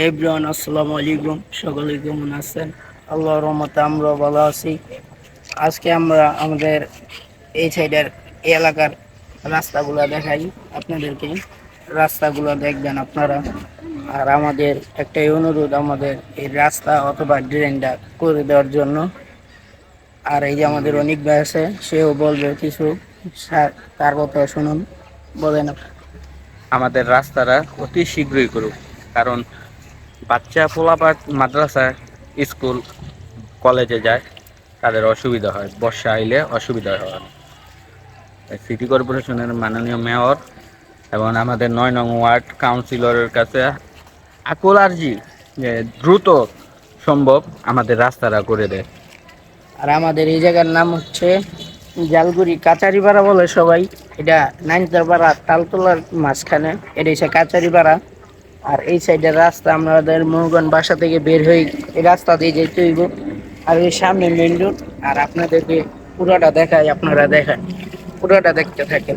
Everyone আসসালামু আলাইকুম সকলে কেমন আছেন? আল্লাহ রহমতে আমরা ভালো আছি। আজকে আমরা আমাদের এই সাইডের এলাকার রাস্তাগুলো দেখাই আপনাদেরকে। রাস্তাগুলো দেখবেন আপনারা। আর আমাদের একটাই অনুরোধ আমাদের এই রাস্তা অথবা ড্রেনটা করে দেওয়ার জন্য। আর এই যে আমাদের অনেক ভাই আছে, সেও বলবে কিছু। তার কথা শুনুন। বলেন আমাদের রাস্তাটা অতি শীঘ্রই করুক। কারণ বাচ্চা পোলাপাট মাদ্রাসা, স্কুল, কলেজে যায়, তাদের অসুবিধা হয়। বর্ষা আইলে অসুবিধা হয় সিটি কর্পোরেশনের মাননীয় মেয়র এবং আমাদের নয় নং ওয়ার্ড কাউন্সিলরের কাছে আকুল আর্জি যে দ্রুত সম্ভব আমাদের রাস্তাটা করে দেয়। আর আমাদের এই জায়গার নাম হচ্ছে জালগুড়ি কাচারিপাড়া বলে সবাই। এটা নাইনতাপাড়া তালতলার মাঝখানে। এটা হচ্ছে কাচারিপাড়া। আর এই সাইডের রাস্তা আমাদের মোহগন বাসা থেকে বের হয়ে এই রাস্তা দিয়ে যেতে হইব। আর এই সামনে মেন রোড আর আপনাদেরকে পুরোটা দেখাই, আপনারা দেখেন। পুরোটা দেখতে থাকেন।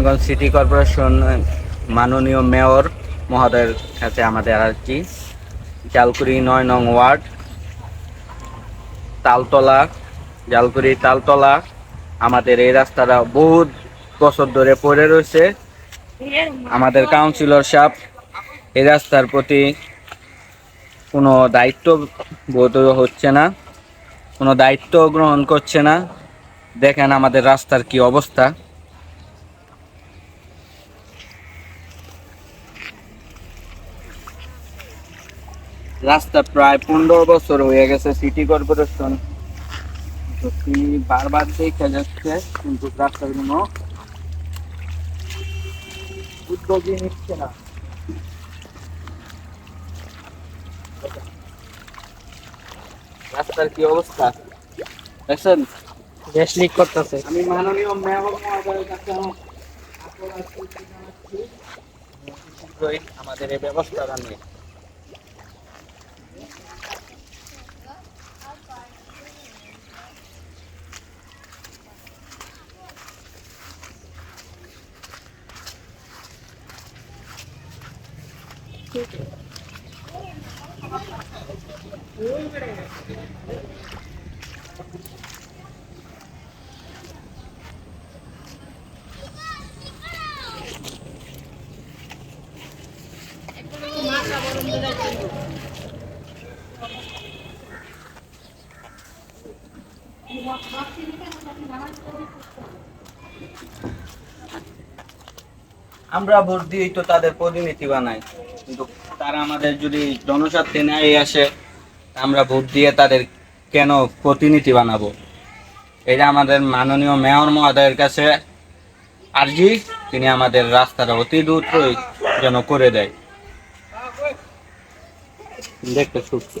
নারায়ণগঞ্জ সিটি কর্পোরেশন মাননীয় মেয়র মহোদয়ের কাছে আমাদের আর্জি জালকুড়ি নয় নং ওয়ার্ড, তালতলা, জালকুড়ি তালতলা। আমাদের এই রাস্তাটা বহুত বছর ধরে পড়ে রয়েছে। আমাদের কাউন্সিলর সাহেব এই রাস্তার প্রতি কোনো দায়িত্ব বোধ হচ্ছে না, কোনো দায়িত্ব গ্রহণ করছে না। দেখেন আমাদের রাস্তার কি অবস্থা। রাস্তা প্রায় পনেরো বছর হয়ে গেছে সিটি কর্পোরেশন। বারবার দেখা যাচ্ছে কিন্তু রাস্তার কোনো উদ্যোগই নিচ্ছে না। রাস্তার কি অবস্থা? দেখছেন? গ্যাস লিক করতেছে। আমি মাননীয় মেয়র মহোদয়ের কাছে আমাদের এই ব্যবস্থাটা নিয়ে আমরা ভোট দিয়েই তো তাদের প্রতিনিধি বানাই। কিন্তু তারা আমাদের যদি জনস্বার্থে নেয় আসে, আমরা ভোট দিয়ে তাদের কেন প্রতিনিধি বানাবো? এটা আমাদের মাননীয় মেয়র মহোদয়ের কাছে আর্জি, তিনি আমাদের রাস্তাটা অতি দ্রুতই যেন করে দেয়। দেখতে সুখে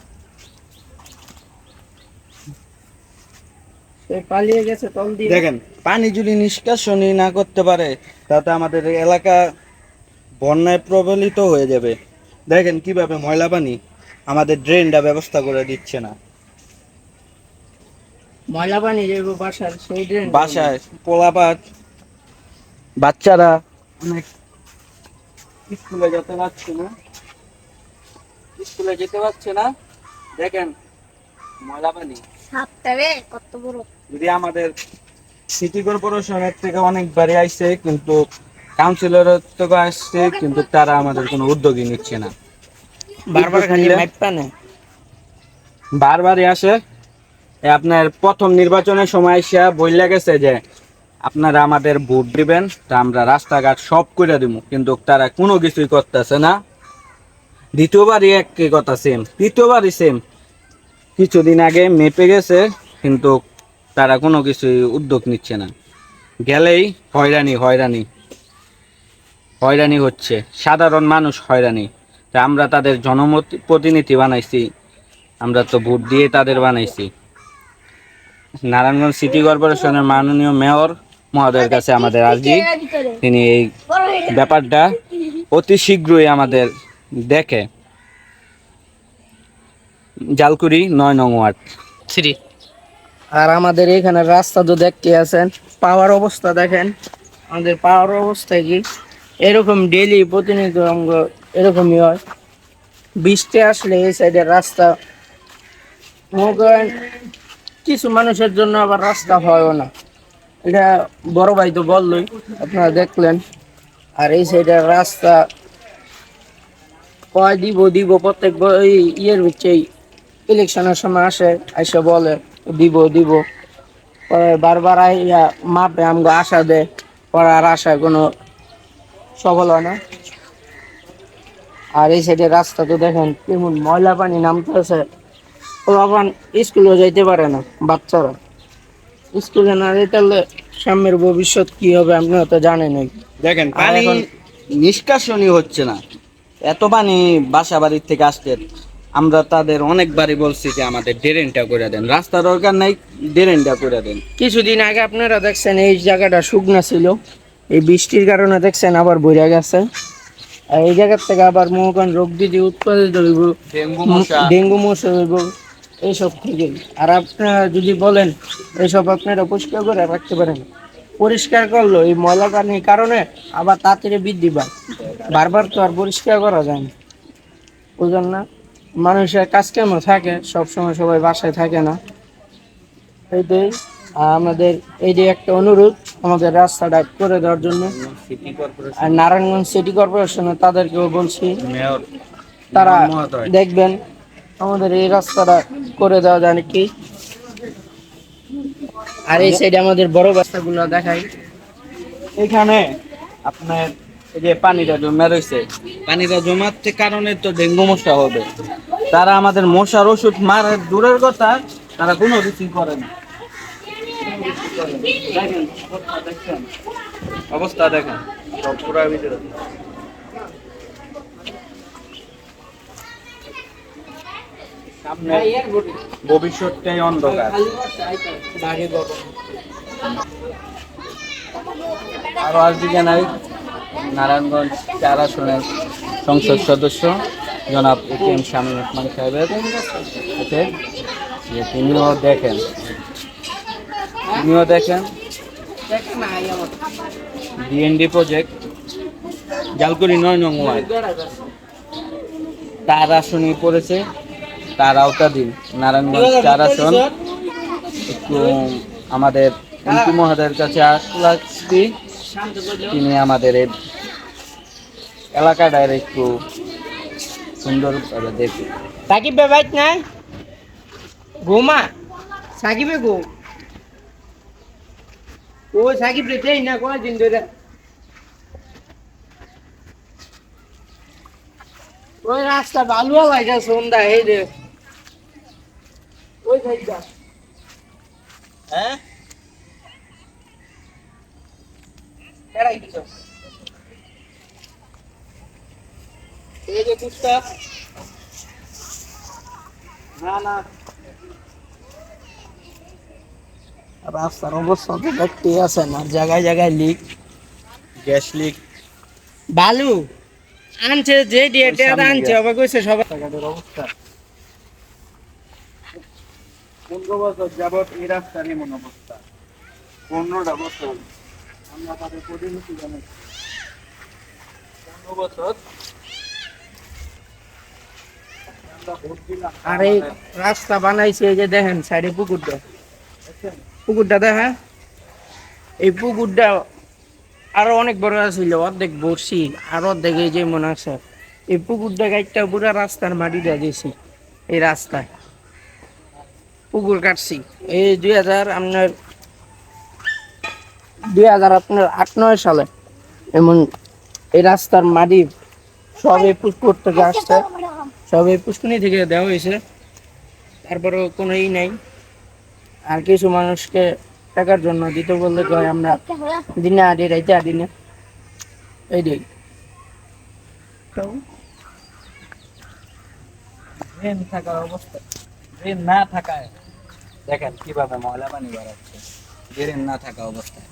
পালিয়ে গেছে তল দিয়ে। দেখেন পানি যদি নিষ্কাশনই না করতে পারে তাতে আমাদের এলাকা বন্যায় প্রবলিত হয়ে যাবে। দেখেন কীভাবে ময়লা পানি আমাদের ড্রেনটা ব্যবস্থা করে দিচ্ছে না। ময়লা পানি যাইব বাসার সেই ড্রেন। বাসায় পোলাপাট বাচ্চারা অনেক স্কুলে যেতে পারছে না। স্কুলে যেতে পারছে না। দেখেন ময়লা পানি। কত বড়। যদি আমাদের সিটি কর্পোরেশনের থেকে অনেকবারই আইছে কিন্তু কাউন্সিলরের থেকে আসছে কিন্তু তারা আমাদের কোনো উদ্যোগই নিচ্ছে না। বারবার খালি বারবারই আসে। আপনার প্রথম নির্বাচনের সময় এসে বইলা গেছে যে আপনারা আমাদের ভোট দিবেন তা আমরা রাস্তাঘাট সব করে দিব কিন্তু তারা কোনো কিছুই করতেছে না। দ্বিতীয়বারই একই কথা সেম তৃতীয়বারই সেম কিছুদিন আগে মেপে গেছে কিন্তু তারা কোনো কিছুই উদ্যোগ নিচ্ছে না। গেলেই হয়রানি হয়রানি। হয়রানি হচ্ছে। সাধারণ মানুষ হয়রানি। তা আমরা তাদের জনমত প্রতিনিধি বানাইছি। আমরা তো ভোট দিয়ে তাদের বানাইছি। নারায়ণগঞ্জ সিটি কর্পোরেশনের মাননীয় মেয়র মহোদয়ের কাছে আমাদের আর্জি। তিনি এই ব্যাপারটা অতি শীঘ্রই আমাদের দেখে। জালকুড়ি, নয় নং ওয়ার্ড। আর আমাদের এখানে রাস্তা তো দেখতে আছেন, পাওয়ার অবস্থা দেখেন। আমাদের পাওয়ার অবস্থা কি? এরকম ডেলি প্রতিনিয়ত অঙ্গ এরকমই হয়। বৃষ্টি আসলে এই সাইডের রাস্তা মনে কিছু মানুষের জন্য আবার রাস্তা হয়ও না। এটা বড় ভাই তো বললই, আপনারা দেখলেন। আর এই সাইডের রাস্তা কয় দিব দিব প্রত্যেক ইয়ের হচ্ছে ইলেকশনের সময় আসে এসে বলে। দিব দিব। বারবার আইয়া মাপে আমগো আশা দেয় পরে আর আশায় কোনো সফল হয় না। আর এই সাইডে রাস্তা তো দেখেন কেমন ময়লা পানি নামতেছে। পোলাপান স্কুলেও যাইতে পারে না বাচ্চারা। স্কুলে না যেতে সামনের ভবিষ্যৎ কি হবে আপনারা তো জানেনই দেখেন পানি নিষ্কাশনই হচ্ছে না। এত পানি বাসা বাড়ির থেকে আসছে। আমরা তাদের অনেকবারই বলছি যে আমাদের ড্রেনটা করে দেন। রাস্তা দরকার নাই ড্রেনটা করে দেন। কিছুদিন আগে আপনারা দেখছেন এই জায়গাটা শুকনা ছিল। এই বৃষ্টির কারণে দেখছেন আবার বইরা গেছে। আর এই জায়গার থেকে আবার মহাকান রোগ দিদি উৎপাদিত হইব ডেঙ্গু ডেঙ্গু মশা হইব এইসব থেকে। আর আপনারা যদি বলেন এইসব আপনারা পরিষ্কার করে রাখতে পারেন। পরিষ্কার করল এই ময়লা পানির কারণে আবার তাড়াতাড়ি বৃদ্ধি পায়। বারবার তো আর পরিষ্কার করা যায় না। বুঝলেন না? মানুষের কাজ কেমন থাকে? সবসময় সবাই বাসায় থাকে না। এইটাই আমাদের এই যে একটা অনুরোধ আমাদের রাস্তাটা করে দেওয়ার জন্য। আর নারায়ণগঞ্জ সিটি কর্পোরেশনে তাদেরকেও বলছি তারা দেখবেন আমাদের এই রাস্তাটা করে দেওয়া যায় নাকি আর এই সাইডে আমাদের বড় রাস্তাগুলো দেখাই। এখানে আপনার এই যে পানিটা জমা রয়েছে পানিটা জমাতে কারণে তো ডেঙ্গু মশা হবে। তারা আমাদের মশার ওষুধ মারার দূরের কথা তারা কোনো কিছুই করে না। অবস্থা দেখেন। সব পুরা ভিতরে। সামনে ভবিষ্যৎটাই অন্ধকার। আরও আসবি জানাই নারায়ণগঞ্জ চার আসনের সংসদ সদস্য জনাব A K M Shamim Rahman সাহেবের যে তিনিও দেখেন। তিনিও দেখেন। ডিএনডি প্রজেক্ট, জালকুড়ি নয় নং ওয়ার্ড। তার আসনই পড়েছে তার আওতাধীন নারায়ণগঞ্জ চার আসন একটু আমাদের এমপি মহোদয়ের কাছে আসছি তিনি আমাদের এই এলাকাটার একটু সুন্দরভাবে দেখি। সাকিব বাইক নাই? ঘুমা? সাকিবে ঘুম। ও সাকিব রে দেই না কয়দিন ধরে। ওই রাস্তা ভালো লাগে সন্ধ্যা এই রে। ওই সাইডটা হ্যাঁ? এরাই দিছো এই যে কুত্তা না না। রাস্তার অবস্থা তো দেখতেই আছে না জায়গায় জায়গায় লিক গ্যাস লিক বালু আনছে যে ডেটে আনছে সবাই। রাস্তাঘাটের অবস্থা। পনেরো বছর যাবৎ এই রাস্তার এমন অবস্থা। পনেরোটা বছর। আমরা। আর এই রাস্তা বানাইছে এই যে দেখেন সাইডে পুকুরটা। পুকুরটা দেখেন। এই পুকুরটা আরও অনেক বড় ছিল অর্ধেক বসি আর অর্ধেক এই যে মনে আছে, এই পুকুরটা গাইটা পুরো রাস্তার মাটিটা দিয়েছি, এই রাস্তায়। পুকুর কাটছি। এই দুই হাজার আপনার দুই হাজার আপনার আট নয় সালে। এমন এই রাস্তার মাটি সব এই পুকুর থেকে আসছে সব এই পুষ্কুনি থেকে দেওয়া হয়েছে। তারপরেও কোনো ই নাই। আর কিছু মানুষকে টাকার জন্য দিতে বললে কয় আমরা দিনে আডি রাইতে আডি না। এই দিই। ড্রেন থাকার অবস্থা। ড্রেন না থাকায় দেখেন কীভাবে ময়লা পানি বাড়াচ্ছে ড্রেন না থাকা অবস্থায়।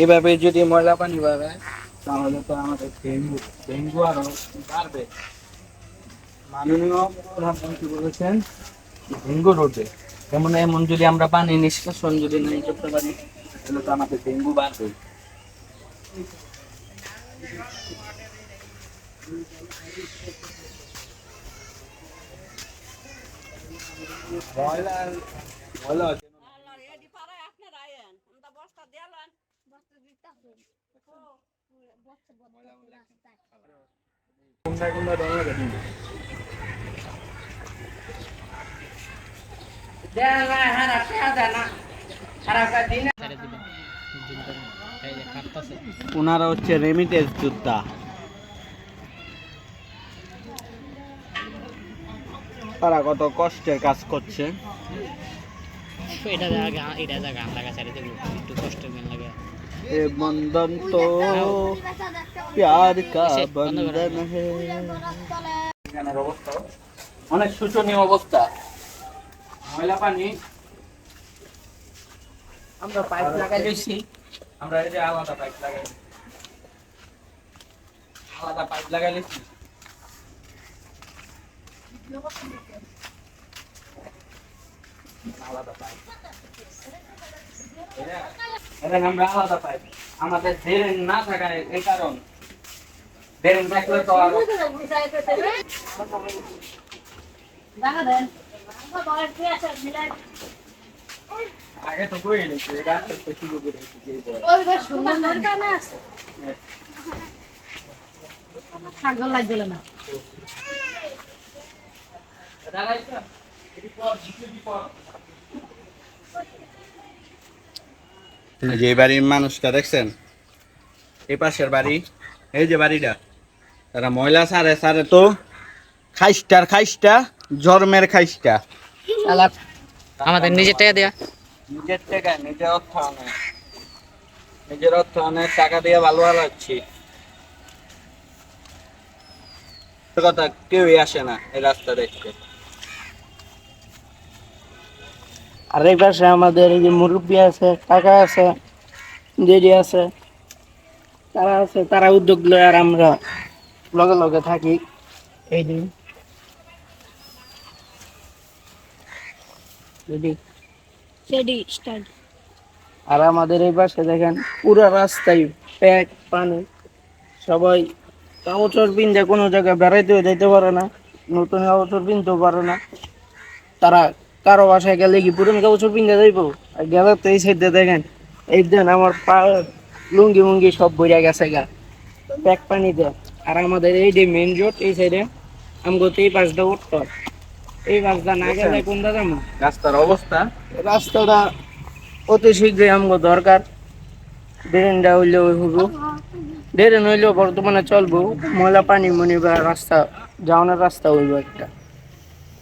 এভাবে যদি ময়লা পানি বাড়ায় তাহলে তো আমাদের ডেঙ্গু ডেঙ্গু আরও বাড়বে। মাননীয় প্রধানমন্ত্রী বলেছেন ডেঙ্গু রোডে যেমন এমন যদি আমরা পানি নিষ্কাশন যদি নাই করতে পারি, তাহলে তো আমাদের ডেঙ্গু বাড়বে। ময়লা ময়লা ওনারা হচ্ছে রেমিটেন্স যোদ্ধা। তারা কত কষ্টের কাজ করছে। এটা জায়গা এটা জায়গা লাগা সাইডে একটু কষ্ট গান লাগে। এ বন্ধন তো প্যার কা এসে, বন্ধ করো। বন্ধন হে। এখানের অবস্থা অনেক শোচনীয় অবস্থা। ময়লা পানি। আমরা পাইপ লাগাই দিয়েছি। আমরা এই যে আলাদা পাইপ লাগাই আলাদা পাইপ লাগাই লিছি আলাদা পাইপ। আমরা আলাদা পাইপ আমাদের ড্রেন না থাকায় এই কারণ। আগে তো কই নিছি এটা তো শুরু করে দিয়েছি যে বাড়ির মানুষটা দেখছেন এই পাশের বাড়ি এই যে বাড়িটা তারা ময়লা সারে সারে তো খাইস্টার খাইস্টা জন্মের খাইস্টা। আমাদের নিজের টাকা দেয়া। নিজের টাকা নিজের অর্থ নিজের অর্থ আনে টাকা দিয়ে ভালো ভালো হচ্ছি কথা কেউই আসে না এই রাস্তা দেখতে। আর এই পাশে আমাদের এই যে মুরব্বী আছে টাকা আছে দিদি আছে তারা আছে তারা উদ্যোগ লয় আর আমরা লগে লগে থাকি এই দিন। আর আমাদের এই পাশে দেখেন পুরো রাস্তায় প্যাক পানি সবাই কাগজর পিনতে কোনো জায়গায় বেড়াইতেও যেতে পারে না নতুন কাগজর পিনতেও পারে না। তারা কারও বাসায় গেলে কি পুরনো কাগজর পিনতে যাইব? আর গেলে তো এই সাইডে দেখেন এই দেন আমার পা লুঙ্গি মুঙ্গি সব বইয়া গেছে গা। প্যাক পানি দেয় আর আমাদের এই যে মেন রোড এই সাইডে আমগো তো এই পাশটা উঠতো এই পাশটা না গেলে কোন দাদা রাস্তার অবস্থা? রাস্তাটা অতি শীঘ্রই আমগো দরকার। ড্রেনটা হইলেও হইব। ড্রেন হইলেও বর্তমানে চলবো। ময়লা পানি মনি বা রাস্তা যাওয়ানোর রাস্তা হইব একটা।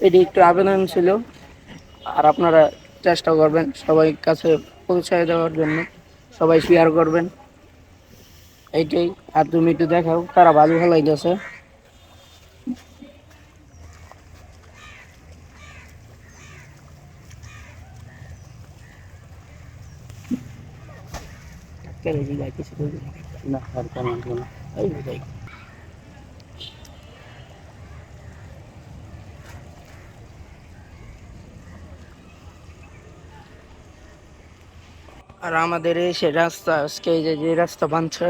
এটি একটু আবেদন ছিল। আর আপনারা চেষ্টা করবেন সবাই কাছে পৌঁছায় দেওয়ার জন্য। সবাই শেয়ার করবেন। এইটাই। আর তুমি একটু দেখাও তারা বালু ফেলাইতেছে। কেন কিছু না? না আর কোনো কোনো এই আর আমাদের এই সে রাস্তা আজকে এই যে যে রাস্তা বানছে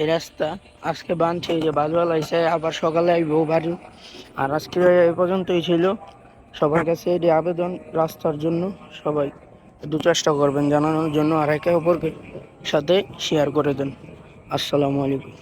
এই রাস্তা আজকে বানছে এই যে বাজওয়াল আইসে আবার সকালে আইব বাড়ি। আর আজকে এই পর্যন্তই ছিল। সবার কাছে এটি আবেদন, রাস্তার জন্য সবাই দু চেষ্টা করবেন জানানোর জন্য, আর একে অপরকে সাথে শেয়ার করে দেন। আসসালামু আলাইকুম।